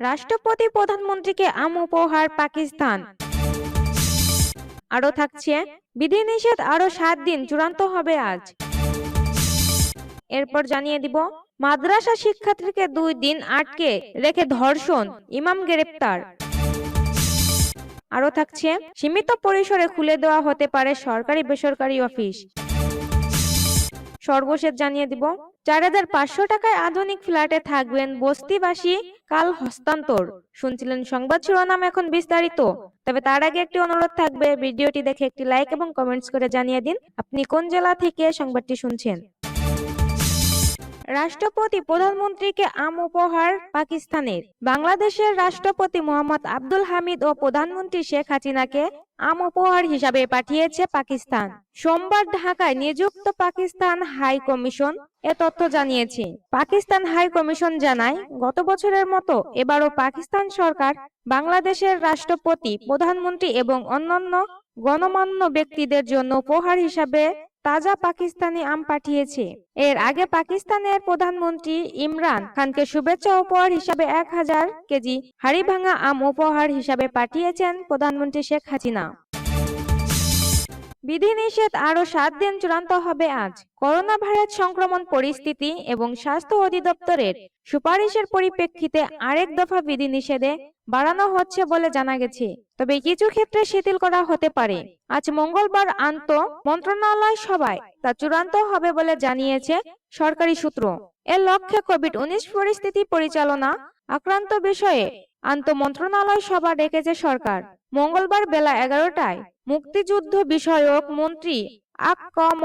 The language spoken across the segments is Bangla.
রাষ্ট্রপতি, প্রধানমন্ত্রীকে আম উপহার পাকিস্তান। আরও থাকছে, বিধিনিষেধ আরও সাত দিন, চূড়ান্ত হবে আজ। এরপর জানিয়ে দিব, মাদ্রাসা শিক্ষার্থীকে দুই দিন আটকে রেখে ধর্ষণ, ইমাম গ্রেপ্তার। আরও থাকছে, সীমিত পরিসরে খুলে দেওয়া হতে পারে সরকারি বেসরকারি অফিস। সর্বশেষ জানিয়ে দিব চার হাজার পাঁচশো টাকায় আধুনিক ফ্ল্যাটে থাকবেন বস্তিবাসী কাল হস্তান্তর। শুনছিলেন সংবাদ শিরোনাম এখন বিস্তারিত। তবে তার আগে একটি অনুরোধ থাকবে, ভিডিওটি দেখে একটি লাইক এবং কমেন্টস করে জানিয়ে দিন, আপনি কোন জেলা থেকে সংবাদটি শুনছেন। রাষ্ট্রপতি প্রধানমন্ত্রীকে আম উপহার পাকিস্তানের। বাংলাদেশের রাষ্ট্রপতি মোহাম্মদ আব্দুল হামিদ ও প্রধানমন্ত্রী শেখ হাসিনাকে আম উপহার হিসাবে পাঠিয়েছে পাকিস্তান। সোমবার ঢাকায় নিযুক্ত পাকিস্তান হাই কমিশন এ তথ্য জানিয়েছে। পাকিস্তান হাই কমিশন জানায়, গত বছরের মতো এবারও পাকিস্তান সরকার বাংলাদেশের রাষ্ট্রপতি, প্রধানমন্ত্রী এবং অন্যান্য গণমান্য ব্যক্তিদের জন্য উপহার হিসাবে তাজা পাকিস্তানি আম পাঠিয়েছে। এর আগে পাকিস্তানের প্রধানমন্ত্রী ইমরান খানকে শুভেচ্ছা উপহার হিসাবে এক হাজার কেজি হাড়িভাঙা আম উপহার হিসাবে পাঠিয়েছেন প্রধানমন্ত্রী শেখ হাসিনা। বিধিনিষেধ আরও সাত দিন চূড়ান্ত হবে আজ। করোনা ভাইরাস সংক্রমণ পরিস্থিতি এবং স্বাস্থ্য অধিদপ্তরের সুপারিশের পরিপ্রেক্ষিতে আরেক দফা বিধিনিষেধে বাড়ানো হচ্ছে বলে জানা গেছে। তবে কিছু ক্ষেত্রে শিথিল করা হতে পারে। আজ মঙ্গলবার আন্ত মন্ত্রণালয় সভায় তা চূড়ান্ত হবে বলে জানিয়েছে সরকারি সূত্র। এর লক্ষ্যে কোভিড উনিশ পরিস্থিতি পরিচালনা আক্রান্ত বিষয়ে আন্ত মন্ত্রণালয় সভা ডেকেছে সরকার। মঙ্গলবার বেলা এগারোটায় মুক্তিযুদ্ধ বিষয়ক মন্ত্রী আকম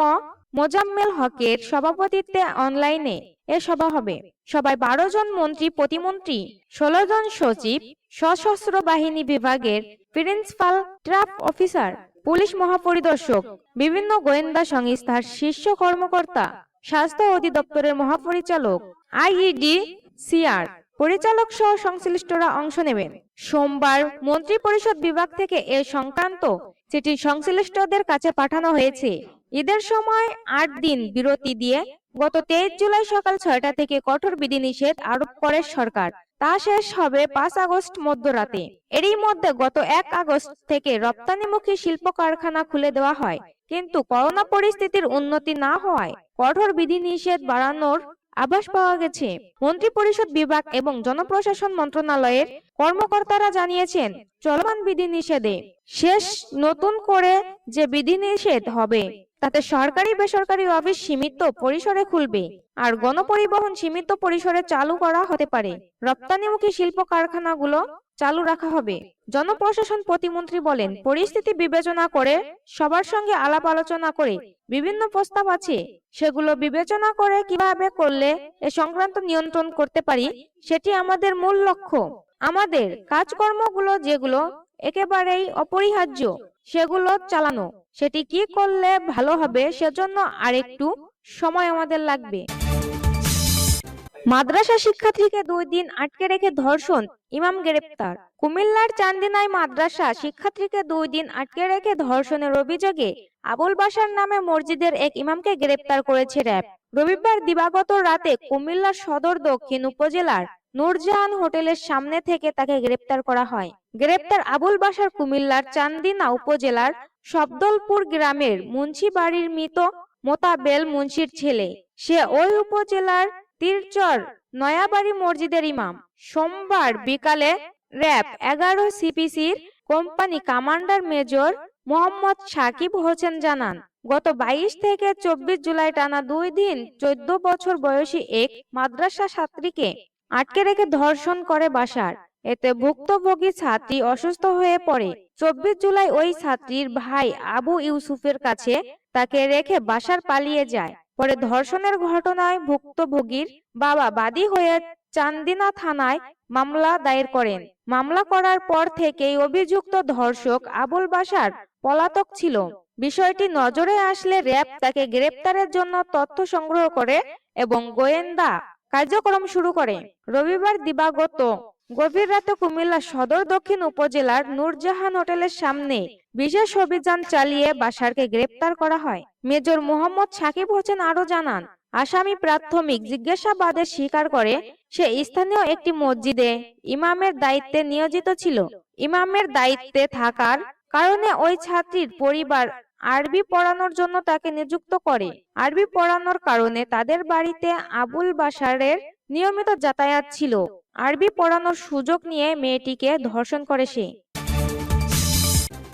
মোজাম্মেল হকের সভাপতিত্বে অনলাইনে এ সভা হবে। সবাই বারো জন মন্ত্রী, প্রতিমন্ত্রী, ষোলো জন সচিব, সশস্ত্র বাহিনী বিভাগের প্রিন্সিপাল ট্রাফ অফিসার, পুলিশ মহাপরিদর্শক, বিভিন্ন গোয়েন্দা সংস্থার শীর্ষ কর্মকর্তা, স্বাস্থ্য অধিদপ্তরের মহাপরিচালক, আইইডি, সিআর, পরিচালক সহ সংশ্লিষ্টরা অংশ নেবেন। সোমবার মন্ত্রী পরিষদ বিভাগ থেকে এ সংক্রান্ত চিঠি সংশ্লিষ্টদের কাছে পাঠানো হয়েছে। ঈদের সময় আট দিন বিরতি দিয়ে গত তেইশ জুলাই সকাল ছয়টা থেকে কঠোর বিধিনিষেধ আরোপ করে সরকার। তা শেষ হবে পাঁচ আগস্ট মধ্যরাতে। এরই মধ্যে গত এক আগস্ট থেকে রপ্তানিমুখী শিল্প কারখানা খুলে দেওয়া হয়। কিন্তু করোনা পরিস্থিতির উন্নতি না হওয়ায় কঠোর বিধিনিষেধ বাড়ানোর আভাস পাওয়া গেছে। মন্ত্রিপরিষদ বিভাগ এবং জনপ্রশাসন মন্ত্রণালয়ের কর্মকর্তারা জানিয়েছেন, চলমান বিধিনিষেধে শেষ নতুন করে যে বিধিনিষেধ হবে, তাতে সরকারি বেসরকারি অফিস সীমিত পরিসরে খুলবে আর গণপরিবহন সীমিত পরিসরে চালু করা হতে পারে। রপ্তানিমুখী শিল্প কারখানাগুলো চালু রাখা হবে। জনপ্রশাসন প্রতিমন্ত্রী বলেন, পরিস্থিতি বিবেচনা করে, সবার সঙ্গে আলাপ আলোচনা করে বিভিন্ন প্রস্তাব আছে। সেগুলো বিবেচনা করে কীভাবে করলে এ সংক্রান্ত নিয়ন্ত্রণ করতে পারি, সেটি আমাদের মূল লক্ষ্য। আমাদের কাজকর্মগুলো যেগুলো একেবারেই অপরিহার্য, সেগুলো চালানো। সেটি কি করলে ভালো হবে, সেজন্য আরেকটু সময় আমাদের লাগবে। মাদ্রাসা শিক্ষার্থীকে দুই দিন আটকে রেখে ধর্ষণ, ইমাম গ্রেপ্তার। কুমিল্লার চান্দিনায় মাদ্রাসা শিক্ষার্থীকে দুই দিন আটকে রেখে ধর্ষণের অভিযোগে আবুল বাসার নামে মসজিদের এক ইমামকে গ্রেপ্তার করেছে র্যাব। রবিবার দিবাগত রাতে কুমিল্লা সদর দক্ষিণ উপজেলার নূরজাহান হোটেলের সামনে থেকে তাকে গ্রেপ্তার করা হয়। গ্রেপ্তার আবুল বাসার কুমিল্লার চান্দিনা উপজেলার শব্দলপুর গ্রামের মুন্সি বাড়ির মৃত মোতাবেল মুন্সির ছেলে। সে ওই উপজেলার তীরচর নয়াবাড়ি মসজিদের ইমাম। সোমবার বিকালে র্যাব এগারো সিপিসির company commander major Mohammad Sakib Hossain জানান, গত বাইশ থেকে চব্বিশ জুলাই টানা দুই দিন চোদ্দ বছর বয়সী এক মাদ্রাসা ছাত্রীকে আটকে রেখে ধর্ষণ করে বাসার। এতে ভুক্তভোগী ছাত্রী অসুস্থ হয়ে পড়ে। চব্বিশ জুলাই ওই ছাত্রীর ভাই আবু ইউসুফের কাছে তাকে রেখে বাসার পালিয়ে যায়। পরে ধর্ষণের ঘটনায় ভুক্তভোগীর বাবা বাদী হয়ে চান্দিনা থানায় মামলা দায়ের করেন। মামলা করার পর থেকেই অভিযুক্ত ধর্ষক আবুল বাসার পলাতক ছিল। বিষয়টি নজরে আসলে র্যাব তাকে গ্রেপ্তারের জন্য তথ্য সংগ্রহ করে এবং গোয়েন্দা কার্যক্রম শুরু করে। রবিবার দিবাগত গভীর রাতে কুমিল্লা সদর দক্ষিণ উপজেলার নূরজাহান হোটেলের সামনে বিশেষ অভিযান চালিয়ে বাসারকে গ্রেপ্তার করা হয়। মেজর মোহাম্মদ সাকিব হোসেন আরও জানান, আসামি প্রাথমিক জিজ্ঞাসাবাদে স্বীকার করে, সে স্থানীয় একটি মসজিদে ইমামের দায়িত্বে নিয়োজিত ছিল। ইমামের দায়িত্বে থাকার কারণে ওই ছাত্রীর পরিবার আরবি পড়ানোর জন্য তাকে নিযুক্ত করে। আরবি পড়ানোর কারণে তাদের বাড়িতে আবুল বাসারের নিয়মিত যাতায়াত ছিল। আরবি পড়ানোর সুযোগ নিয়ে মেয়েটিকে ধর্ষণ করে সে।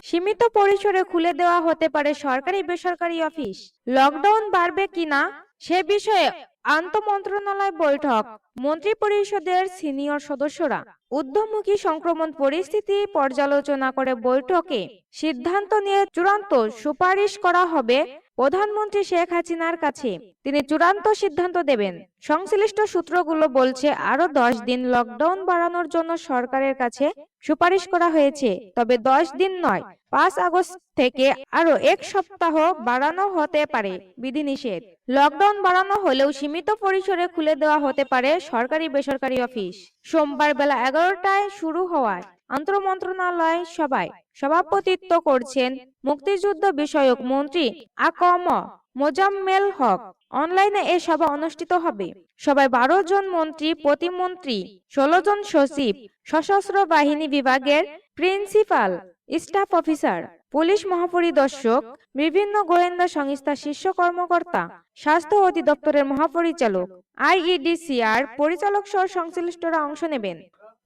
সীমিত পরিসরে খুলে দেওয়া হতে পারে সরকারি, বেসরকারি অফিস। লকডাউন বাড়বে কিনা সে বিষয়ে আন্তঃমন্ত্রণালয় বৈঠক। মন্ত্রী পরিষদের সিনিয়র সদস্যরা উদ্যমুখী সংক্রমণ পরিস্থিতি পর্যালোচনা করে বৈঠকে সিদ্ধান্ত নিয়ে চূড়ান্ত সুপারিশ করা হবে প্রধানমন্ত্রী শেখ হাসিনার কাছে তিনি চূড়ান্ত সিদ্ধান্ত দেবেন। সংশ্লিষ্ট সূত্রগুলো বলছে আরও দশ দিন লকডাউন বাড়ানোর জন্য সরকারের কাছে সুপারিশ করা হয়েছে। তবে দশ দিন নয়, পাঁচ আগস্ট থেকে আরও এক সপ্তাহ বাড়ানো হতে পারে বিধিনিষেধ। লকডাউন বাড়ানো হলেও সীমিত পরিসরে খুলে দেওয়া হতে পারে সরকারি বেসরকারি অফিস। সোমবার বেলা এগারোটায় শুরু হওয়ায় আন্তঃমন্ত্রণালয় সভায় সভাপতিত্ব করছেন মুক্তিযুদ্ধ বিষয়ক মন্ত্রী আকম মোজাম্মেল হক। অনলাইনে এ সভা অনুষ্ঠিত হবে। সবাই বারো জন মন্ত্রী প্রতিমন্ত্রী ষোলো জন সচিব সশস্ত্র বাহিনী বিভাগের প্রিন্সিপাল স্টাফ অফিসার পুলিশ মহাপরিদর্শক বিভিন্ন গোয়েন্দা সংস্থা শীর্ষ কর্মকর্তা স্বাস্থ্য অধিদপ্তরের মহাপরিচালক আইইডিসিআর পরিচালক সহ সংশ্লিষ্টরা অংশ নেবেন।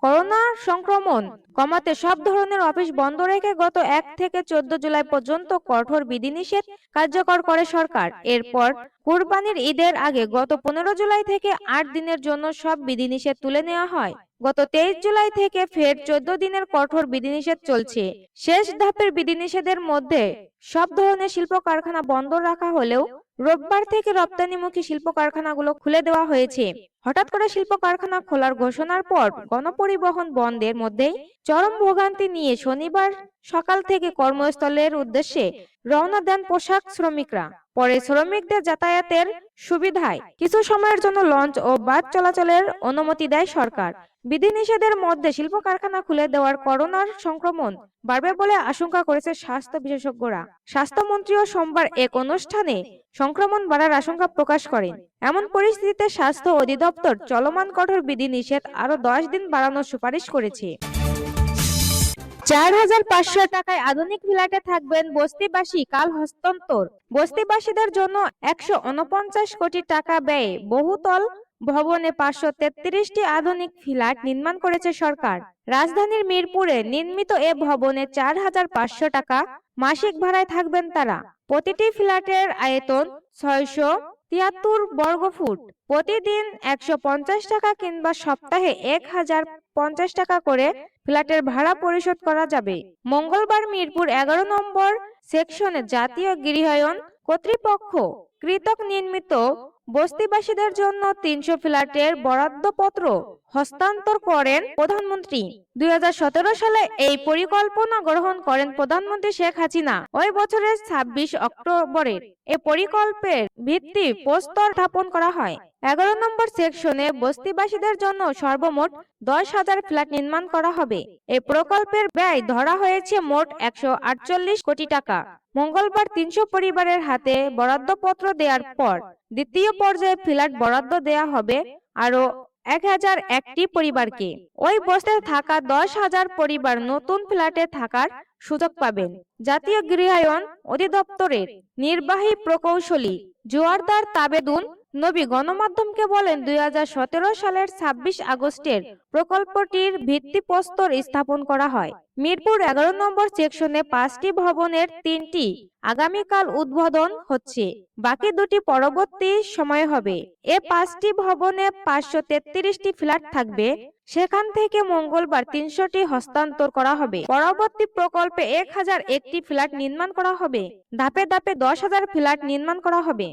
করোনা সংক্রমণ কমাতে সব ধরনের অফিস বন্ধ রেখে গত এক থেকে চোদ্দ জুলাই পর্যন্ত কঠোর বিধিনিষেধ কার্যকর করে সরকার। এরপর কুরবানির ঈদের আগে গত পনেরো জুলাই থেকে আট দিনের জন্য সব বিধিনিষেধ তুলে নেওয়া হয়। গত তেইশ জুলাই থেকে ফের চোদ্দ দিনের কঠোর বিধিনিষেধ চলছে। শেষ ধাপের বিধিনিষেধের মধ্যে সব ধরনের শিল্প কারখানা বন্ধ রাখা হলেও রোববার থেকে রপ্তানিমুখী শিল্প কারখানাগুলো খুলে দেওয়া হয়েছে। হঠাৎ করে শিল্প কারখানা খোলার ঘোষণার পর গণপরিবহন বন্ধের মধ্যেই চরম ভোগান্তি নিয়ে শনিবার সকাল থেকে কর্মস্থলের উদ্দেশ্যে রওনা দেন পোশাক শ্রমিকরা। পরে শ্রমিকদের যাতায়াতের সুবিধায় কিছু সময়ের জন্য লঞ্চ ও বাস চলাচলের অনুমতি দেয় সরকার। বিধিনিষেধের মধ্যে শিল্প কারখানা খুলে দেওয়ার করোনার সংক্রমণ বাড়বে বলে আশঙ্কা করেছে স্বাস্থ্য বিশেষজ্ঞরা। স্বাস্থ্যমন্ত্রীও সোমবার এক অনুষ্ঠানে সংক্রমণ বাড়ার আশঙ্কা প্রকাশ করেন। এমন পরিস্থিতিতে স্বাস্থ্য অধিদপ্তর চলমান কঠোর বিধিনিষেধ আরও দশ দিন বাড়ানোর সুপারিশ করেছে। চার হাজার পাঁচশো টাকায় আধুনিক ফ্ল্যাটে থাকবেন বস্তিবাসী কাল হস্তান্তর। বস্তিবাসীদের জন্য একশো উনপঞ্চাশ কোটি টাকা ব্যয়ে বহুতল ভবনে পাঁচশো তেত্রিশটি আধুনিক ফ্ল্যাট নির্মাণ করেছে সরকার। রাজধানীর মিরপুরে নির্মিত এ ভবনে চার হাজার পাঁচশো টাকা মাসিক ভাড়ায় থাকবেন তারা। প্রতিটি ফ্ল্যাটের আয়তন ছয়শো তিয়াত্তর বর্গফুট। প্রতিদিন একশো পঞ্চাশ টাকা কিংবা সপ্তাহে এক হাজার পঞ্চাশ টাকা করে ফ্ল্যাটের ভাড়া পরিশোধ করা যাবে। মঙ্গলবার মিরপুর এগারো নম্বর সেকশনে জাতীয় গৃহায়ন কর্তৃপক্ষ কৃতক নির্মিত বস্তিবাসীদের জন্য তিনশো ফ্ল্যাটের বরাদ্দপত্র হস্তান্তর করেন প্রধানমন্ত্রী। দুই হাজার সতেরো সালে এই পরিকল্পনা গ্রহণ করেন প্রধানমন্ত্রী শেখ হাসিনা। ওই বছরের ছাব্বিশ অক্টোবরের এ পরিকল্পের ভিত্তি প্রস্তর স্থাপন করা হয়। এগারো নম্বর সেকশনে বস্তিবাসীদের জন্য সর্বমোট দশ হাজার ফ্ল্যাট নির্মাণ করা হবে। এই প্রকল্পের ব্যয় ধরা হয়েছে মোট একশো আটচল্লিশ কোটি টাকা। মঙ্গলবার তিনশো পরিবারের হাতে বরাদ্দপত্র দেওয়ার পর দ্বিতীয় পর্যায়ে ফ্ল্যাট বরাদ্দ দেয়া হবে আরও এক হাজার একটি পরিবারকে। ওই বস্তায় থাকা দশ হাজার পরিবার নতুন ফ্ল্যাটে থাকার সুযোগ পাবেন। জাতীয় গৃহায়ন অধিদপ্তরের নির্বাহী প্রকৌশলী জোয়ারদার তাবেদুন নবী গণমাধ্যমকে বলেন, দুই হাজার সতেরো সালের ছাব্বিশ আগস্টের প্রকল্পটির ভিত্তিপ্রস্তর স্থাপন করা হয়। মিরপুর এগারো নম্বর সেকশনে পাঁচটি ভবনের তিনটি আগামীকাল উদ্বোধন হচ্ছে। বাকি দুটি পরবর্তী সময় হবে। এ পাঁচটি ভবনে পাঁচশো তেত্রিশটি ফ্ল্যাট থাকবে। সেখান থেকে মঙ্গলবার তিনশোটি হস্তান্তর করা হবে। পরবর্তী প্রকল্পে এক হাজার একটি ফ্ল্যাট নির্মাণ করা হবে। ধাপে ধাপে দশ হাজার ফ্ল্যাট নির্মাণ করা হবে।